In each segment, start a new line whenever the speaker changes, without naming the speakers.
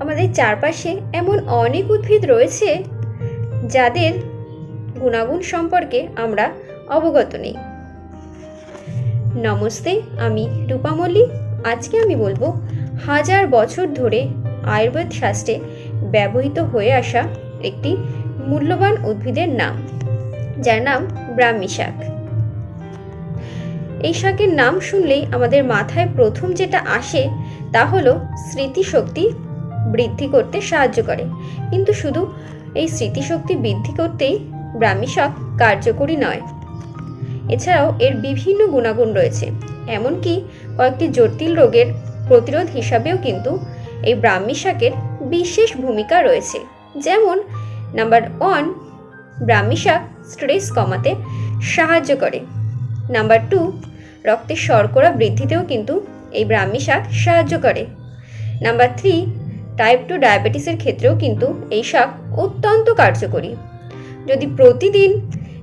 আমাদের চারপাশে এমন অনেক উদ্ভিদ রয়েছে যাদের গুণাগুণ সম্পর্কে আমরা অবগত নেই। নমস্তে, আমি রূপা মল্লিক। আজকে আমি বলব হাজার বছর ধরে আয়ুর্বেদ শাস্ত্রে ব্যবহৃত হয়ে আসা একটি মূল্যবান উদ্ভিদের নাম, যার নাম ব্রাহ্মী শাক। এই শাকের নাম শুনলেই আমাদের মাথায় প্রথম যেটা আসে তা হলো স্মৃতিশক্তি বৃদ্ধি করতে সাহায্য করে। কিন্তু শুধু এই স্মৃতিশক্তি বৃদ্ধি করতেই ব্রাহ্মী শাক কার্যকরী নয়। এছাড়াও এর বিভিন্ন গুণাগুণ রয়েছে। এমনকি কয়েকটি জটিল রোগের প্রতিরোধ হিসাবেও কিন্তু এই ব্রাহ্মী শাকের বিশেষ ভূমিকা রয়েছে। যেমন, নাম্বার ওয়ান, ব্রাহ্মী শাক স্ট্রেস কমাতে সাহায্য করে। নাম্বার টু, রক্তের শর্করা বৃদ্ধিতেও কিন্তু এই ব্রাহ্মী শাক সাহায্য করে। নাম্বার থ্রি টাইপ টু ডায়াবেটিসের ক্ষেত্রেও কিন্তু এই শাক অত্যন্ত কার্যকরী। যদি প্রতিদিন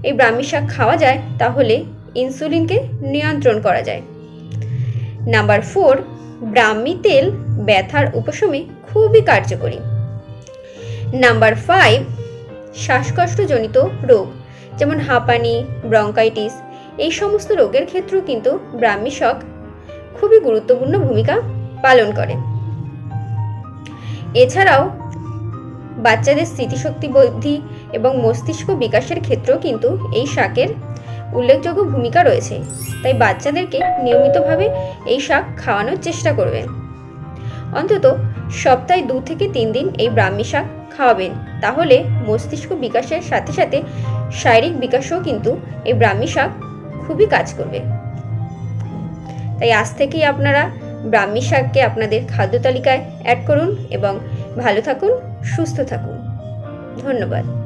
এই ব্রাহ্মী শাক খাওয়া যায়, তাহলে ইনসুলিনকে নিয়ন্ত্রণ করা যায়। নাম্বার ফোর ব্রাহ্মী তেল ব্যথার উপশমে খুবই কার্যকরী। নাম্বার ফাইভ শ্বাসকষ্টজনিত রোগ, যেমন হাঁপানি, ব্রঙ্কাইটিস, এই সমস্ত রোগের ক্ষেত্রেও কিন্তু ব্রাহ্মী শাক খুবই গুরুত্বপূর্ণ ভূমিকা পালন করে। এছাড়াও, বাচ্চাদের স্মৃতিশক্তি বৃদ্ধি এবং মস্তিষ্ক বিকাশের ক্ষেত্রেও কিন্তু এই শাকের উল্লেখযোগ্য ভূমিকা রয়েছে। তাই বাচ্চাদেরকে নিয়মিতভাবে এই শাক খাওয়ানোর চেষ্টা করবেন। অন্তত সপ্তাহে দু থেকে তিন দিন এই ব্রাহ্মী শাক খাওয়াবেন। তাহলে মস্তিষ্ক বিকাশের সাথে সাথে শারীরিক বিকাশও কিন্তু এই ব্রাহ্মী শাক খুবই কাজ করবে। তাই আজ থেকেই আপনারা ব্রাহ্মী শাককে আপনাদের খাদ্য তালিকায় অ্যাড করুন এবং ভালো থাকুন সুস্থ থাকুন। ধন্যবাদ।